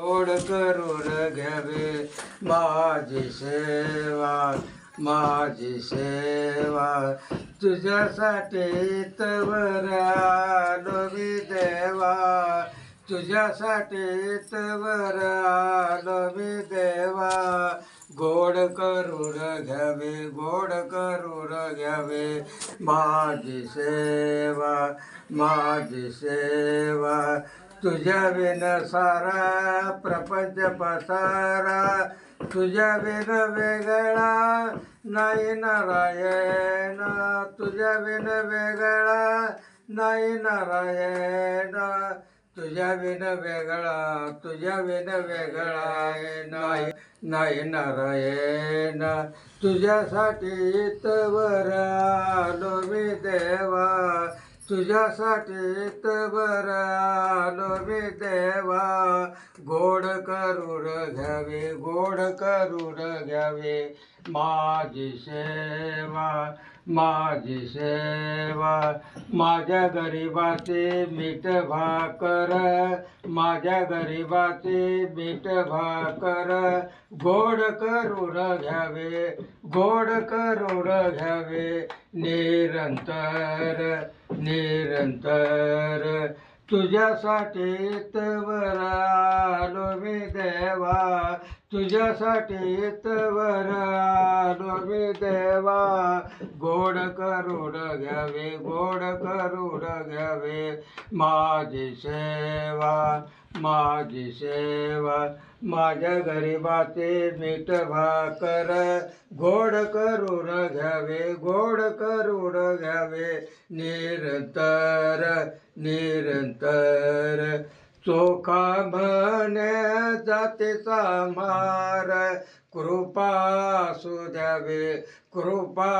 गोड करून घ्यावे. माझी सेवा माझी सेवा. तुझ्यासाठी तवरा मी देवा. तुझ्यासाठी तवरा मी देवा. गोड करून घ्यावे गोड करून घ्यावे. माझी सेवा माझी सेवा. तुझ्या विन सारा प्रपंच पसारा. तुझ्या विन वेगळा नाही नारायण. तुझ्या विन वेगळा नाही नारायण. तुझ्या विन वेगळा तुझ्या विन वेगळा नाही नाही नारायण. तुझ्यासाठी इतवर आलो मी देवा. तुझ्यासाठी तर आलो मी देवा. गोड करून घ्यावे गोड करून घ्यावे. माझी सेवा माझी सेवा. माझ्या गरिबाचे मीठ भाकर माझ्या गरिबाचे मीठ भाकर. गोड करून घ्यावे गोड करून घ्यावे. निरंतर निरंतर. तुझ्यासाठी तवर आलो मी देवा. तुझ्यासाठी तवर आलो मी देवा. गोड करुड घ्यावे गोड करुड घ्यावे माझी सेवा. माझी सेवा माझ्या गरिबाचे मीठ भाकर. गोड करून घ्यावे गोड करून घ्यावे. निरंतर निरंतर. चोखा म्हणे जातीचा मार. कृपा असू द्यावे कृपा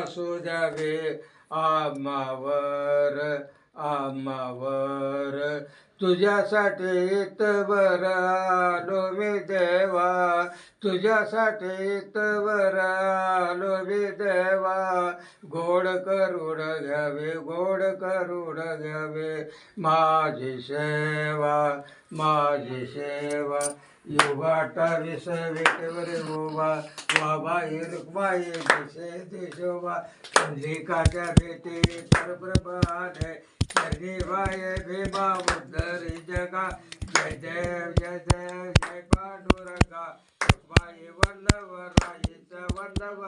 असू द्यावे. आमावर आमावर तुझ्यासाठी इतवर आलो मी देवा. तुझ्यासाठी इतवर आलो मी देवा. गोड करून घ्यावे गोड करून घ्यावे. माझी सेवा माझी सेवा. युगाटा विसविटेवर उभा. बाबा रुक्माई दिसे दिशोबा. संधिकाच्या भेटी परप्रभाने शनिवाय भीमा बुद्धरी जगा. जय देव जय देव जय पांडुरंगा. रुक्माई वल्लभ राईच वल्लभ.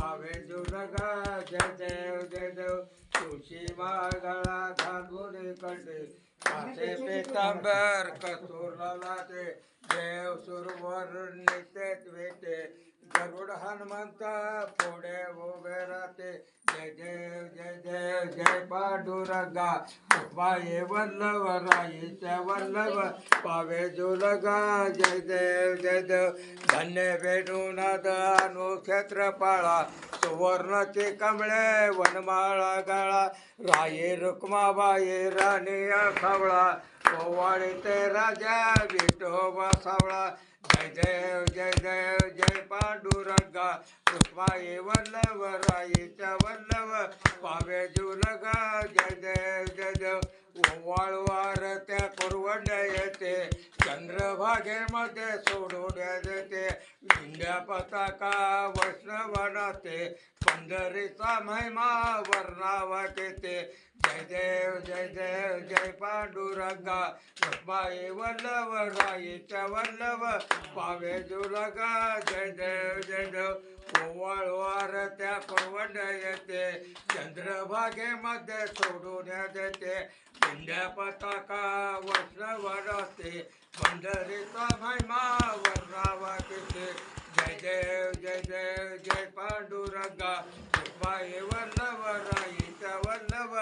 भावे जुनगा. जय देव जय देव. तुळशी मागळा घालून कडे कासे पितांबर कसूर लाते देव सुरवर नितेत भेटे. गरुड हनुमंत पुढे उभे राहते. जय देव जय देव जय पांडुरंगा. पाये वल्लव राईच्या वल्लव पावे जुलगा. जय देव जय देव. धन्य भेटून दानु क्षेत्रपाळा. सुवर्णचे कमळे वनमाळा गाळा. राये रुक्माबाई राणी खावळा पोवाळे ते राजा विठोबा सावळा. जय देव जय देव जय पांडुरंगा रुक्माई वल्लभ राईच्या वल्लभ पावे जुलगा जय देव जय देव ओवाळवार त्या कुरवंड्या येते चंद्रभागेमध्ये सोडून देते. विंध्या पताका वैष्णवनाते पंढरीचा महिमा वर्णावा येते. जय देव जय देव जय पांडुरंगा. रुक्माई वल्लभ राईच्या वल्लभ. पावे दुरगा जय देव जय देव. ओवाळवार त्या कुरवंड्या येते. चंद्रभागेमध्ये सोडून देते. पिंड्या पताका वैष्णवनाते पंढरीचा महिमा बाई वल्लभ राईच्या वल्लभ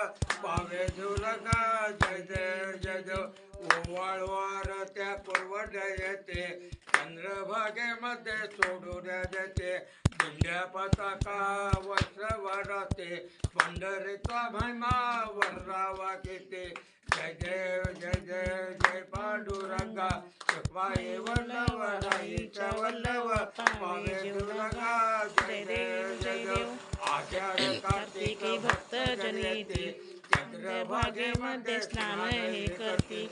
पावे झुलका जय देव जय देव ओवाळवार त्या कुरवड्या येते चंद्रभागेमध्ये सोडून देते. दिंड्या पताका वस्त्रवराते पंढरीचा महिमा वर्रावा घेते. जय देव जय देव जय पांडुरंगा. बाई वल्लभ राईच्या वल्लभ पावे झुलका जय जय. कार्तिकी भक्त जन येते चंद्रभागेमध्ये स्नान हे करते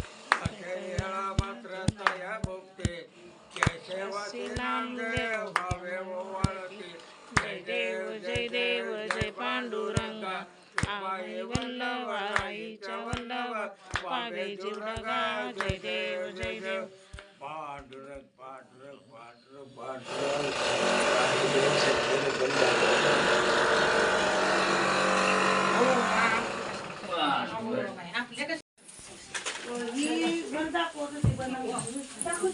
मात्र तया भोगते भावे जय देव जय देव जय पांडुरंगा आई वल्लभ आईच्या वल्लभ पावे जीवडगा जय देव जय देव पांडुरंग पांडुरंग पांडुरंग पांडुरंग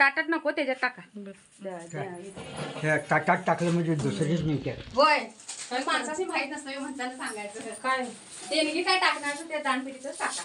ताटात नको त्याच्यात टाका. ताटात टाकलं म्हणजे दुसरीच नाही काय होय. माणसाशी माहीत नसतं मी म्हणताना सांगायचं. काय? देणगी काय टाकणार तर त्या टाका